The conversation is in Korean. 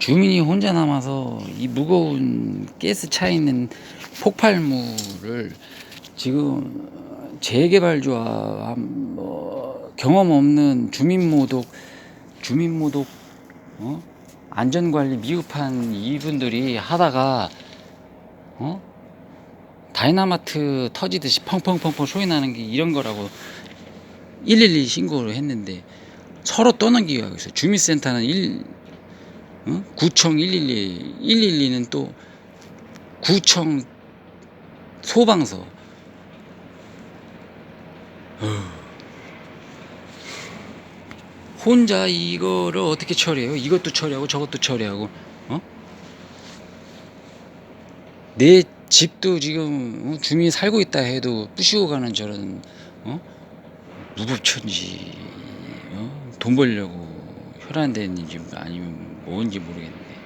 주민이 혼자 남아서 이 무거운 가스 차 있는 폭발물을 지금 재개발 조합 뭐 경험 없는 주민 모독 주민 모독 어? 안전관리 미흡한 이분들이 하다가 어? 다이나마트 터지듯이 펑펑펑펑 소리 나는 게 이런 거라고 112 신고를 했는데 서로 떠넘기고 하고 있어요. 주민센터는 1, 어? 구청 112, 112는 또 구청 소방서. 어휴. 혼자 이거를 어떻게 처리해요? 이것도 처리하고 저것도 처리하고, 어? 내 집도 지금 어? 주민이 살고 있다 해도 부시고 가는 저런 어? 무법천지 어? 돈 벌려고 혈안됐는지 아니면 뭔지 모르겠는데